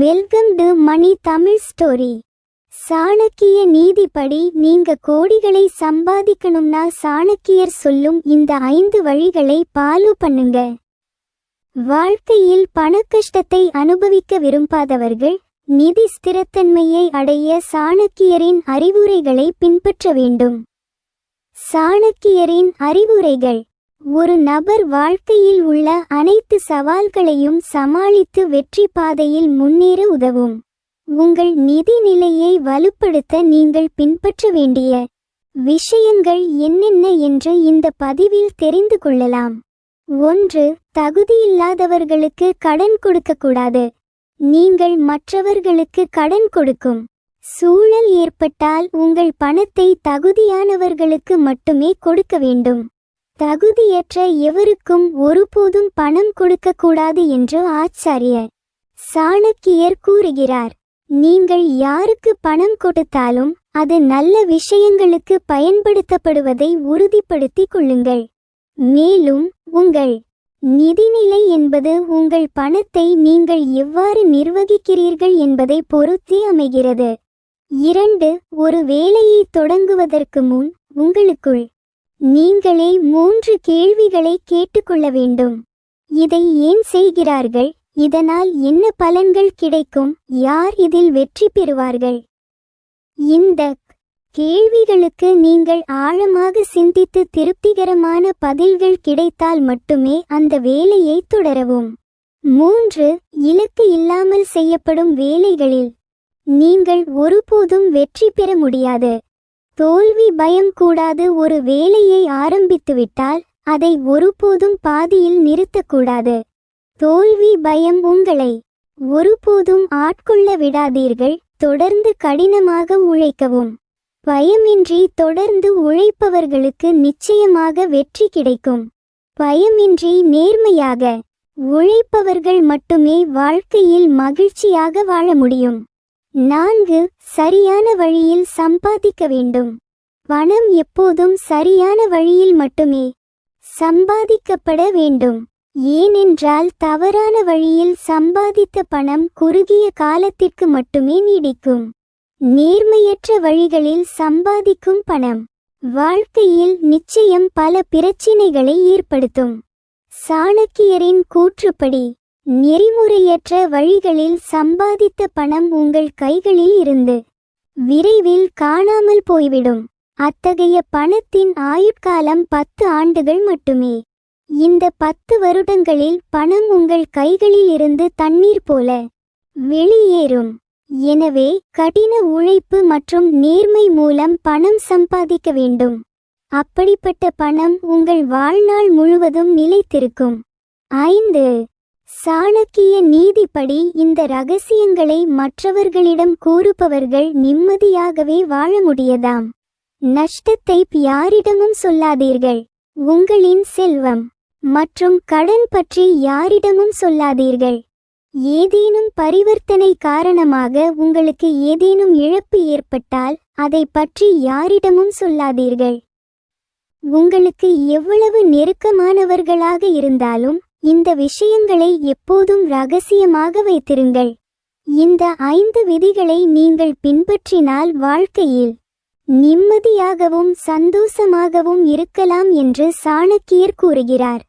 Welcome to money Tamil story Chanakya நீதிப்படி நீங்க கோடிகளை சம்பாதிக்கணும்னா சாணக்கியர் சொல்லும் இந்த ஐந்து வழிகளை பாலோ பண்ணுங்க. வாழ்க்கையில் பணக்கஷ்டத்தை அனுபவிக்க விரும்பாதவர்கள் நிதி ஸ்திரத்தன்மையை அடைய சாணக்கியரின் அறிவுரைகளை பின்பற்ற வேண்டும். சாணக்கியரின் அறிவுரைகள் ஒரு நபர் வாழ்க்கையில் உள்ள அனைத்து சவால்களையும் சமாளித்து வெற்றி பாதையில் முன்னேற உதவும். உங்கள் நிதி நிலையை வலுப்படுத்த நீங்கள் பின்பற்ற வேண்டிய விஷயங்கள் என்னென்ன என்று இந்த பதிவில் தெரிந்து கொள்ளலாம். ஒன்று தகுதியில்லாதவர்களுக்கு கடன் கொடுக்கக்கூடாது. நீங்கள் மற்றவர்களுக்கு கடன் கொடுக்கும். சூழல் ஏற்பட்டால் உங்கள் பணத்தை தகுதியானவர்களுக்கு மட்டுமே கொடுக்க வேண்டும். தகுதியற்ற எவருக்கும் ஒருபோதும் பணம் கொடுக்கக்கூடாது என்று ஆச்சாரியர் சாணக்கியர் கூறுகிறார். நீங்கள் யாருக்கு பணம் கொடுத்தாலும் அது நல்ல விஷயங்களுக்கு பயன்படுத்தப்படுவதை உறுதிப்படுத்திக் கொள்ளுங்கள். மேலும் உங்கள் நிதிநிலை என்பது உங்கள் பணத்தை நீங்கள் எவ்வாறு நிர்வகிக்கிறீர்கள் என்பதை பொருத்தி அமைகிறது. இரண்டு ஒரு வேலையை தொடங்குவதற்கு முன் உங்களுக்குள் நீங்களே மூன்று கேள்விகளை கேட்டுக்கொள்ள வேண்டும். இதை ஏன் செய்கிறார்கள்? இதனால் என்ன பலன்கள் கிடைக்கும்? யார் இதில் வெற்றி பெறுவார்கள்? இந்த கேள்விகளுக்கு நீங்கள் ஆழமாக சிந்தித்து திருப்திகரமான பதில்கள் கிடைத்தால் மட்டுமே அந்த வேலையை தொடரவும். மூன்று இலக்கு இல்லாமல் செய்யப்படும் வேலைகளில் நீங்கள் ஒருபோதும் வெற்றி பெற முடியாது. தோல்வி பயம் கூடாது ஒரு வேலையை ஆரம்பித்துவிட்டால் அதை ஒருபோதும் பாதியில் நிறுத்தக்கூடாது. தோல்வி பயம் உங்களை ஒருபோதும் ஆட்கொள்ள விடாதீர்கள் தொடர்ந்து கடினமாக உழைக்கவும். பயமின்றி தொடர்ந்து உழைப்பவர்களுக்கு நிச்சயமாக வெற்றி கிடைக்கும். பயமின்றி நேர்மையாக உழைப்பவர்கள் மட்டுமே வாழ்க்கையில் மகிழ்ச்சியாக வாழ முடியும். நான்கு சரியான வழியில் சம்பாதிக்க வேண்டும். பணம் எப்போதும் சரியான வழியில் மட்டுமே சம்பாதிக்கப்பட வேண்டும். ஏனென்றால் தவறான வழியில் சம்பாதித்த பணம் குறுகிய காலத்திற்கு மட்டுமே நீடிக்கும். நேர்மையற்ற வழிகளில் சம்பாதிக்கும் பணம் வாழ்க்கையில் நிச்சயம் பல பிரச்சினைகளை ஏற்படுத்தும். சாணக்கியரின் கூற்றுப்படி நெறிமுறையற்ற வழிகளில் சம்பாதித்த பணம் உங்கள் கைகளில் இருந்து விரைவில் காணாமல் போய்விடும். அத்தகைய பணத்தின் ஆயுட்காலம் பத்து ஆண்டுகள் மட்டுமே. இந்த பத்து வருடங்களில் பணம் உங்கள் கைகளில் இருந்து தண்ணீர் போல வெளியேறும். எனவே கடின உழைப்பு மற்றும் நேர்மை மூலம் பணம் சம்பாதிக்க வேண்டும். அப்படிப்பட்ட பணம் உங்கள் வாழ்நாள் முழுவதும் நிலைத்திருக்கும். ஐந்து சாணக்கிய நீதிப்படி இந்த ரகசியங்களை மற்றவர்களிடம் கூறுபவர்கள் நிம்மதியாகவே வாழ முடியதாம். நஷ்டத்தை யாரிடமும் சொல்லாதீர்கள். உங்களின் செல்வம் மற்றும் கடன் பற்றி யாரிடமும் சொல்லாதீர்கள். ஏதேனும் பரிவர்த்தனை காரணமாக உங்களுக்கு ஏதேனும் இழப்பு ஏற்பட்டால் அதை பற்றி யாரிடமும் சொல்லாதீர்கள். உங்களுக்கு எவ்வளவு நெருக்கமானவர்களாக இருந்தாலும் இந்த விஷயங்களை எப்போதும் ரகசியமாக வைத்திருங்கள். இந்த ஐந்து விதிகளை நீங்கள் பின்பற்றினால் வாழ்க்கையில் நிம்மதியாகவும் சந்தோஷமாகவும் இருக்கலாம் என்று சாணக்கியர் கூறுகிறார்.